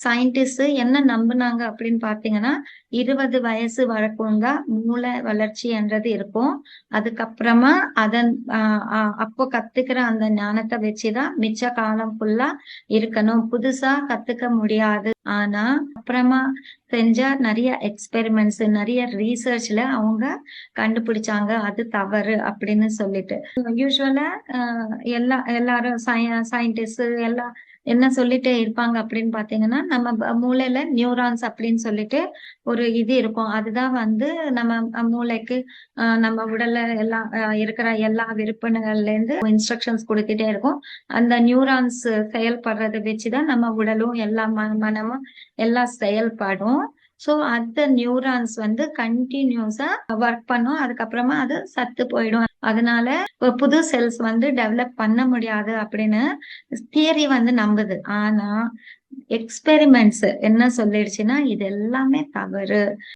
Scientist என்ன நம்புனாங்க அப்படின்னு பாத்தீங்கன்னா இருபது வயசு வழக்குங்க மூளை வளர்ச்சி என்றது இருக்கும். அதுக்கப்புறமா அதன் ஆஹ் அப்போ கத்துக்கிற அந்த ஞானத்தை வச்சுதான் மிச்ச காலம் ஃபுல்லா இருக்கணும். புதுசா கத்துக்க முடியாது. ஆனா அப்புறமா செஞ்ச நிறைய எக்ஸ்பெரிமெண்ட்ஸ் நிறைய ரீசர்ச்ல அவங்க கண்டுபிடிச்சாங்க அது தவறு அப்படின்னு சொல்லிட்டு. யூஸ்வலா எல்லா எல்லாரும் சயின்டிஸ்ட் எல்லா என்ன சொல்லிட்டே இருப்பாங்க அப்படின்னு பாத்தீங்கன்னா நம்ம ப- மூளையில நியூரான்ஸ் அப்படின்னு சொல்லிட்டு ஒரு இது இருக்கும். அதுதான் வந்து நம்ம மூளைக்கு நம்ம உடல்ல எல்லாம் இருக்கிற எல்லா விருப்பங்கள்ல இருந்து இன்ஸ்ட்ரக்ஷன்ஸ் கொடுத்துட்டே இருக்கும். அந்த நியூரான்ஸ் செயல்படுறதை வச்சுதான் நம்ம உடலும் எல்லா மனமும் எல்லாம் செயல்படும் ஸோ அந்த நியூரான்ஸ் வந்து கண்டினியூஸா ஒர்க் பண்ணும். அதுக்கப்புறமா அது சத்து போயிடும். அதனால புது செல்ஸ் வந்து டெவலப் பண்ண முடியாது அப்படின்னு தியரி வந்து நம்புது. ஆனா எக்ஸ்பெரிமெண்ட்ஸ் என்ன சொல்லிடுச்சுன்னா இது எல்லாமே தவறு.